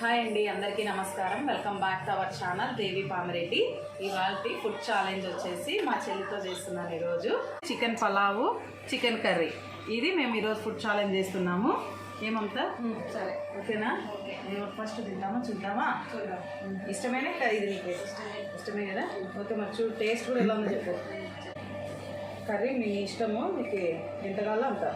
Hi అండి అందరికీ నమస్కారం. Welcome back to our channel Devi Pamireddy. ఇవాళ ఫుడ్ ఛాలెంజ్ వచ్చేసి మా చెల్లితో చేస్తున్నాను ఈరోజు. Chicken pulao chicken curry. ఇది మేము ఈరోజు ఫుడ్ ఛాలెంజ్ చేస్తున్నాము. ఏమంతా సరే. ఓకేనా? మేము ఫస్ట్ తిందామా చూద్దామా? ఇష్టమేనే ఇది నీకు? ఇష్టమే. కదా? ఓకే మరి చూ టేస్ట్ కూడా ఎలా ఉందో చెప్పు. కర్రీ మీ ఇష్టము మీకు ఎంత కావాలో అంత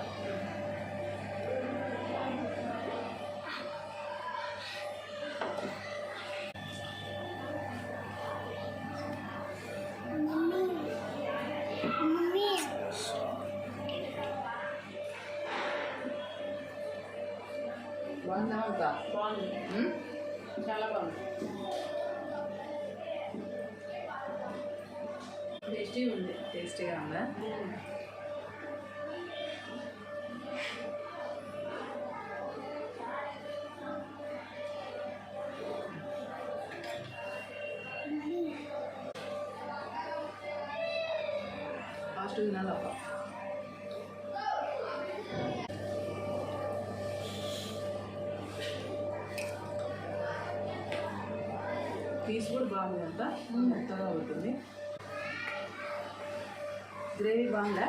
బాగుందా అంతా బాగుంది ఉమ్? చాలా బాగుంది టేస్టీ ఉంది. టేస్టీగా ఉందా ఫాస్ట్ తినాలప్ప పీస్ కూడా బాగుంది అంత మెత్తగా అవుతుంది. గ్రేవీ బాగుందా.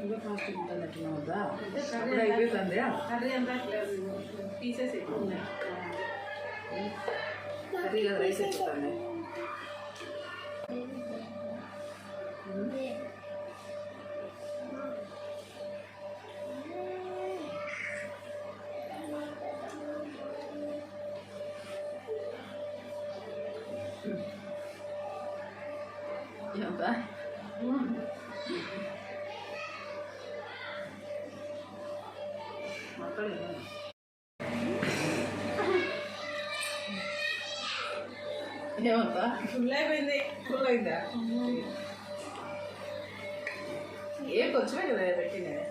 బాగుంది ఇంకా ఫాస్ట్ తింటానట్టున్నా వద్దా అంటే అప్పుడు కర్రీ అయిపోతుంది కర్రీ అంతా పీసెస్ ఎక్కువ ఉన్నాయి కర్రీ కదా రైస్ అయిపోతుంది ఫుల్ అయిపోయింది ఫుల్ అయిందా ఏ కొంచెమే కదా పెట్టినది.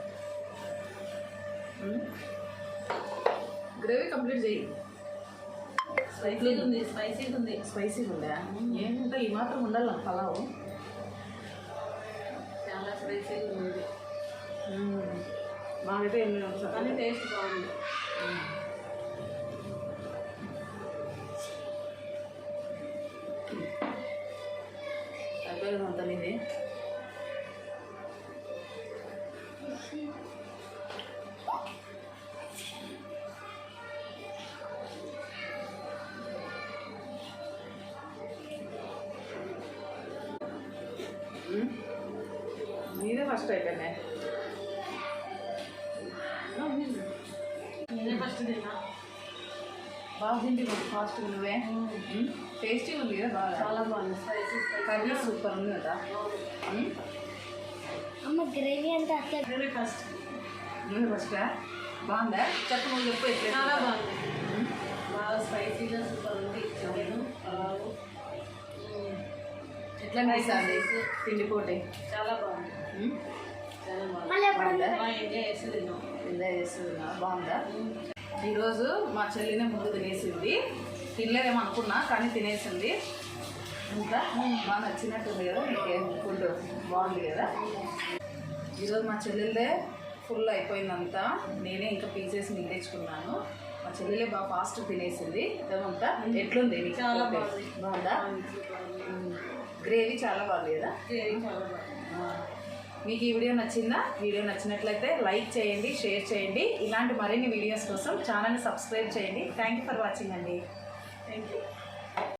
గ్రేవీ కంప్లీట్ చెయ్యి. స్పైసీ ఉంది స్పైసీ ఉంది. స్పైసీగా ఉందా? ఏంటంటే ఈ మాత్రం ఉండాలి పలావు. చాలా స్పైసీ ఉంది. మాకైతే ఏం కానీ టేస్ట్ బాగుంది. అయిపోయింది ఉమ్. నీదే ఫస్ట్ అయిపోయింది. బాగా తిండి ఫాస్ట్గా నువ్వే. టేస్టీగా ఉంది కదా బాగా. చాలా బాగుంది. స్పైసీ కర్రీ సూపర్ ఉంది కదా. అమ్మ గ్రేవీ అంతా అట్లా. నేనే ఫస్ట్ నువ్వు ఫస్ట్ బాగుందా? చెప్పు నువ్వు చెప్పు ఎట్లా చాలా బాగుంది. బాగా స్పైసీగా సూపర్ ఉంది. చికెన్ పలావు. ఎట్లా అనిపిస్తుంది పిండి పోటీ. చాలా బాగుంది. ఎంజాయ్ చేస్తున్నా బాగుందా? ఈరోజు మా చెల్లినే ముందు తినేసింది. తినలేదేమో అనుకున్నా కానీ తినేసింది. ఇంకా బాగా నచ్చినట్టుంది కదా నీకే ఫుడ్ బాగుంది కదా? ఈరోజు మా చెల్లెలే ఫుల్ అయిపోయిందంతా. నేనే ఇంకా పీసెస్ మిగిలించుకున్నాను మా చెల్లెలే బాగా ఫాస్ట్ తినేసింది. అదంతా ఎట్లుంది? చాలా బాగుంది. బాగుందా? గ్రేవీ చాలా బాగుంది కదా? గ్రేవీ చాలా బాగుంది. మీకు ఈ వీడియో నచ్చిందా? వీడియో నచ్చినట్లయితే లైక్ చేయండి షేర్ చేయండి. ఇలాంటి మరిన్ని వీడియోస్ కోసం ఛానల్ని సబ్స్క్రైబ్ చేయండి. థ్యాంక్ యూ ఫర్ వాచింగ్ అండి. Thank you